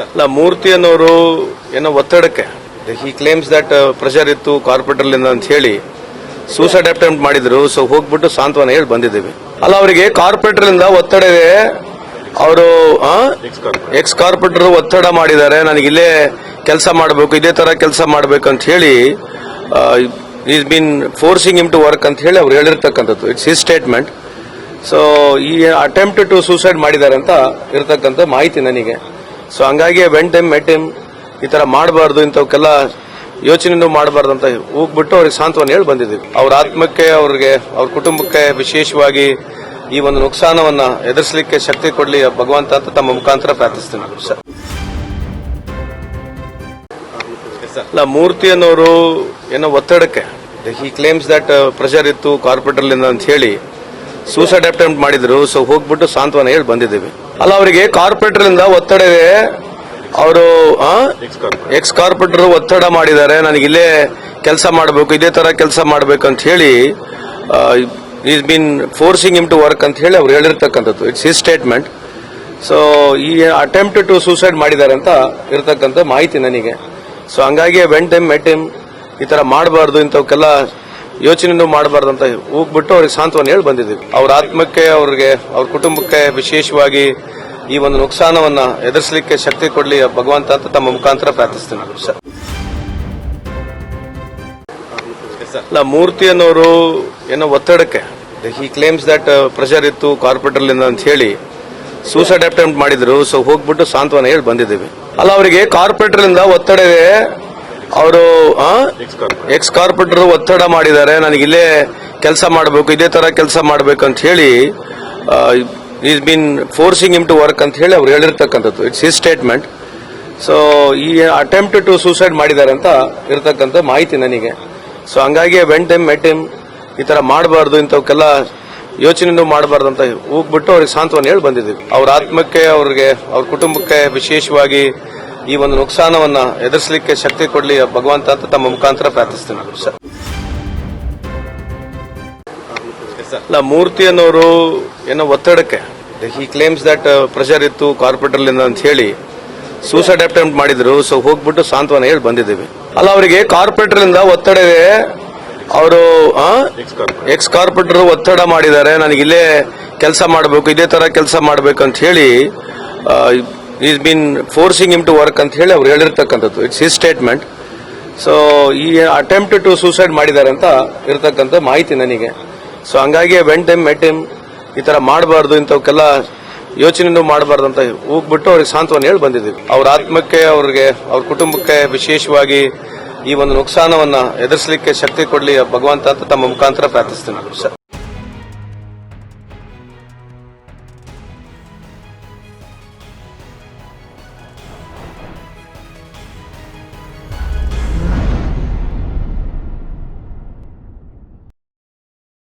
ಅಲ್ಲ ಮೂರ್ತಿ ಅನ್ನೋರು ಏನೋ ಒತ್ತಡಕ್ಕೆ. ಹಿ ಕ್ಲೇಮ್ಸ್ ದಟ್ ಪ್ರೆಷರ್ ಇತ್ತು ಕಾರ್ಪೊರೇಟರ್ಲಿಂದ ಅಂತ ಹೇಳಿ ಸೂಸೈಡ್ ಅಟೆಂಪ್ಟ್ ಮಾಡಿದ್ರು. ಸೊ ಹೋಗ್ಬಿಟ್ಟು ಸಾಂತ್ವನ ಹೇಳಿ ಬಂದಿದ್ದೀವಿ. ಅಲ್ಲ ಅವರಿಗೆ ಕಾರ್ಪೊರೇಟರ್ಲಿಂದ ಒತ್ತಡ ಇದೆ ಅವರು ಎಕ್ಸ್ ಕಾರ್ಪೊರೇಟರ್ ಒತ್ತಡ ಮಾಡಿದ್ದಾರೆ. ನನಗೆ ಇಲ್ಲೇ ಕೆಲಸ ಮಾಡಬೇಕು ಇದೇ ತರ ಕೆಲಸ ಮಾಡಬೇಕು ಅಂತ ಹೇಳಿ is been forcing him to work ಅಂತ ಹೇಳಿ ಅವ್ರು ಹೇಳಿರ್ತಕ್ಕಂಥದ್ದು. ಇಟ್ಸ್ ಹಿಸ್ ಸ್ಟೇಟ್ಮೆಂಟ್ ಸೊ ಈ ಅಟೆಂಪ್ಟ್ ಟು ಸೂಸೈಡ್ ಮಾಡಿದ್ದಾರೆ ಅಂತ ಇರತಕ್ಕಂಥ ಮಾಹಿತಿ ನನಗೆ. ಸೊ ಹಂಗಾಗಿ ವೆಂಟ್ ಎಂ ಮೆಟ್ ಎಂ ಈ ತರ ಮಾಡಬಾರ್ದು, ಇಂಥವಕ್ಕೆಲ್ಲ ಯೋಚನೆನೂ ಮಾಡಬಾರ್ದು ಅಂತ ಹೋಗ್ಬಿಟ್ಟು ಅವ್ರಿಗೆ ಸಾಂತ್ವನ ಹೇಳಿ ಬಂದಿದ್ದೀವಿ. ಅವ್ರ ಆತ್ಮಕ್ಕೆ, ಅವ್ರಿಗೆ, ಅವ್ರ ಕುಟುಂಬಕ್ಕೆ ವಿಶೇಷವಾಗಿ ಈ ಒಂದು ನುಕ್ಸಾನವನ್ನ ಎದುರಿಸಲಿಕ್ಕೆ ಶಕ್ತಿ ಕೊಡಲಿ ಭಗವಂತ ಅಂತ ತಮ್ಮ ಮುಖಾಂತರ ಪ್ರಾರ್ಥಿಸ್ತೀನಿ. ಅಲ್ಲ, ಮೂರ್ತಿ ಅನ್ನೋರು ಏನೋ ಒತ್ತಡಕ್ಕೆ. ಹಿ ಕ್ಲೇಮ್ಸ್ ದಟ್ ಪ್ರೆಷರ್ ಇತ್ತು ಕಾರ್ಪೊರೇಟರ್ ಅಂತ ಹೇಳಿ ಸೂಸೈಡ್ ಅಟೆಂಪ್ಟ್ ಮಾಡಿದ್ರು. ಸೊ ಹೋಗ್ಬಿಟ್ಟು ಸಾಂತ್ವನ ಹೇಳಿ ಬಂದಿದ್ದೀವಿ. ಅಲ್ಲ, ಅವರಿಗೆ ಕಾರ್ಪೊರೇಟರ್ಲಿಂದ ಒತ್ತಡ ಇದೆ ಅವರು ಎಕ್ಸ್ ಕಾರ್ಪೊರೇಟರ್ ಒತ್ತಡ ಮಾಡಿದ್ದಾರೆ, ನನಗೆ ಇಲ್ಲೇ ಕೆಲಸ ಮಾಡಬೇಕು, ಇದೇ ತರ ಕೆಲಸ ಮಾಡಬೇಕು ಅಂತ ಹೇಳಿ is been forcing him to work ಅಂತ ಹೇಳಿ ಅವ್ರು ಹೇಳಿರ್ತಕ್ಕಂಥದ್ದು. ಇಟ್ಸ್ ಹಿಸ್ ಸ್ಟೇಟ್ಮೆಂಟ್ ಸೊ ಈ ಅಟೆಂಪ್ಟ್ ಟು ಸೂಸೈಡ್ ಮಾಡಿದ್ದಾರೆ ಅಂತ ಇರತಕ್ಕಂಥ ಮಾಹಿತಿ ನನಗೆ. ಸೊ ಹಂಗಾಗಿ ವೆಂಟ್ ಎಂ ಮೆಟ್ ಎಂ ಈ ತರ ಮಾಡಬಾರ್ದು ಇಂಥವಕ್ಕೆಲ್ಲ ಯೋಚನೆನೂ ಮಾಡಬಾರ್ದಂತ ಹೋಗ್ಬಿಟ್ಟು ಅವ್ರಿಗೆ ಸಾಂತ್ವನ ಹೇಳಿ ಬಂದಿದ್ದೀವಿ. ಅವ್ರ ಆತ್ಮಕ್ಕೆ, ಅವ್ರಿಗೆ, ಅವ್ರ ಕುಟುಂಬಕ್ಕೆ ವಿಶೇಷವಾಗಿ ಈ ಒಂದು ನುಕ್ಸಾನವನ್ನ ಎದುರಿಸಲಿಕ್ಕೆ ಶಕ್ತಿ ಕೊಡಲಿ ಭಗವಂತ ಅಂತ ತಮ್ಮ ಮುಖಾಂತರ ಪ್ರಾರ್ಥಿಸ್ತೀನಿ. ಸರ್ ಅಲ್ಲ, ಮೂರ್ತಿ ಅನ್ನೋರು ಏನೋ ಒತ್ತಡಕ್ಕೆ. ಹಿ ಕ್ಲೇಮ್ಸ್ ದಟ್ ಪ್ರೆಷರ್ ಇತ್ತು ಕಾರ್ಪೊರೇಟರ್ಲಿಂದ ಅಂತ ಹೇಳಿ ಸೂಸೈಡ್ ಅಟೆಂಪ್ಟ್ ಮಾಡಿದ್ರು. ಸೊ ಹೋಗ್ಬಿಟ್ಟು ಸಾಂತ್ವನ ಹೇಳಿ ಬಂದಿದ್ದೀವಿ. ಅಲ್ಲ, ಅವರಿಗೆ ಕಾರ್ಪೊರೇಟರ್ಲಿಂದ ಒತ್ತಡ ಇದೆ ಅವರು ಎಕ್ಸ್ ಕಾರ್ಪೊರೇಟರ್ ಒತ್ತಡ ಮಾಡಿದ್ದಾರೆ ನನಗೆ ಇಲ್ಲೇ ಕೆಲಸ ಮಾಡಬೇಕು ಇದೇ ತರ ಕೆಲಸ ಮಾಡಬೇಕು ಅಂತ ಹೇಳಿ is been forcing him to work ಅಂತ ಹೇಳಿ ಅವ್ರು ಹೇಳಿರ್ತಕ್ಕಂಥದ್ದು. ಇಟ್ಸ್ ಹಿಸ್ ಸ್ಟೇಟ್ಮೆಂಟ್ ಸೊ ಈ ಅಟೆಂಪ್ಟ್ ಟು ಸೂಸೈಡ್ ಮಾಡಿದ್ದಾರೆ ಅಂತ ಇರತಕ್ಕಂಥ ಮಾಹಿತಿ ನನಗೆ. ಸೊ ಹಂಗಾಗಿ ವೆಂಟ್ ಟೈಮ್ ಮೆಟ್ ಎಂ ಈ ತರ ಮಾಡಬಾರ್ದು ಇಂಥವಕ್ಕೆಲ್ಲ ಯೋಚನೆನೂ ಮಾಡಬಾರ್ದು ಅಂತ ಹೋಗ್ಬಿಟ್ಟು ಅವ್ರಿಗೆ ಸಾಂತ್ವನ ಹೇಳಿ ಬಂದಿದ್ದೀವಿ. ಅವ್ರ ಆತ್ಮಕ್ಕೆ ಅವ್ರಿಗೆ ಅವ್ರ ಕುಟುಂಬಕ್ಕೆ ವಿಶೇಷವಾಗಿ ಈ ಒಂದು ನುಕ್ಸಾನವನ್ನ ಎದುರಿಸಲಿಕ್ಕೆ ಶಕ್ತಿ ಕೊಡಲಿ ಭಗವಂತ ಅಂತ ತಮ್ಮ ಮುಖಾಂತರ ಪ್ರಾರ್ಥಿಸ್ತೀನಿ. ಸರ್ ಅಲ್ಲ, ಮೂರ್ತಿ ಅನ್ನೋರು ಏನೋ ಒತ್ತಡಕ್ಕೆ. ಹಿ ಕ್ಲೇಮ್ಸ್ ದಟ್ ಪ್ರೆಷರ್ ಇತ್ತು ಕಾರ್ಪೊರೇಟರ್ಲಿಂದ ಅಂತ ಹೇಳಿ ಸೂಸೈಡ್ ಅಟೆಂಪ್ಟ್ ಮಾಡಿದ್ರು. ಸೊ ಹೋಗ್ಬಿಟ್ಟು ಸಾಂತ್ವನ ಹೇಳಿ ಬಂದಿದ್ದೀವಿ. ಅಲ್ಲ, ಅವರಿಗೆ ಕಾರ್ಪೊರೇಟರ್ಲಿಂದ ಒತ್ತಡ ಇದೆ ಅವರು ಎಕ್ಸ್ ಕಾರ್ಪೊರೇಟರ್ ಒತ್ತಡ ಮಾಡಿದ್ದಾರೆ. ನನಗೆ ಇಲ್ಲೇ ಕೆಲಸ ಮಾಡಬೇಕು, ಇದೇ ತರ ಕೆಲಸ ಮಾಡಬೇಕು ಅಂತ ಹೇಳಿ is been forcing him to work ಅಂತ ಹೇಳಿ ಅವ್ರು ಹೇಳಿರ್ತಕ್ಕಂಥದ್ದು. ಇಟ್ಸ್ ಹಿಸ್ ಸ್ಟೇಟ್ಮೆಂಟ್ ಸೊ ಈ ಅಟೆಂಪ್ಟ್ ಟು ಸೂಸೈಡ್ ಮಾಡಿದ್ದಾರೆ ಅಂತ ಇರತಕ್ಕಂಥ ಮಾಹಿತಿ ನನಗೆ. ಸೊ ಹಂಗಾಗಿ ವೆಂಟ್ ಎಂ ಮೆಟ್ ಎಂ ಈ ತರ ಮಾಡಬಾರ್ದು, ಇಂಥವಕ್ಕೆಲ್ಲ ಯೋಚನೆನೂ ಮಾಡಬಾರ್ದು ಅಂತ ಹೋಗ್ಬಿಟ್ಟು ಅವ್ರಿಗೆ ಸಾಂತ್ವನ ಹೇಳಿ ಬಂದಿದ್ದೀವಿ. ಅವ್ರ ಆತ್ಮಕ್ಕೆ, ಅವ್ರಿಗೆ, ಅವ್ರ ಕುಟುಂಬಕ್ಕೆ ವಿಶೇಷವಾಗಿ ಈ ಒಂದು ನುಕ್ಸಾನವನ್ನ ಎದುರಿಸಲಿಕ್ಕೆ ಶಕ್ತಿ ಕೊಡಲಿ, ಭಗವಂತ ಅಂತ ತಮ್ಮ ಮುಖಾಂತರ ಪ್ರಾರ್ಥಿಸ್ತೀನಿ.